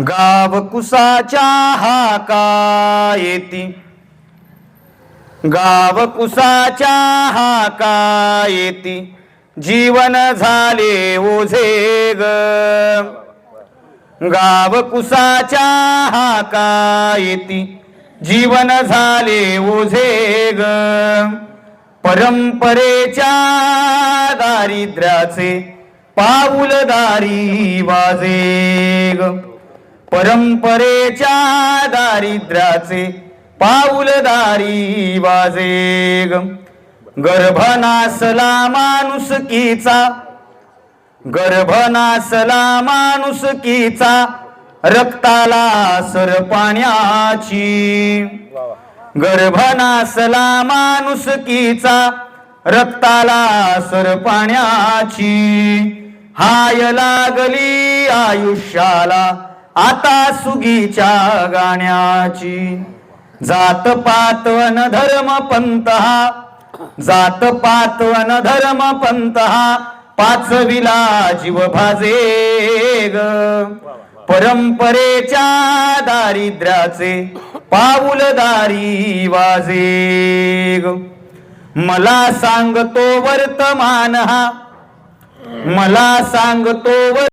गाव कुसाच्या हाका येती गाव कुसाच्या हाका येती जीवन झाले ओझे ग. गाव कुसाच्या हाका येती जीवन झाले ओझे ग. परंपरेच्या दारिद्र्याचे पाऊलदारी वाजे परंपरेच्या दारिद्र्याचे पाऊलदारी वाजे गर्भनासला माणुसकीचा गर्भनासला माणुसकीचा रक्ताला सर पाण्याची. गर्भनासला माणुसकीचा रक्ताला सर पाण्याची. हाय लागली आयुष्याला आता सुगीच्या गाण्याची. जात पातवन धर्म पंत हा. जात पातवन धर्म पंत हा. पाचविला जीव भाजे ग. परंपरेच्या दारिद्र्याचे पाऊलदारी वाजे ग. मला सांगतो वर्तमान हा. मला सांगतो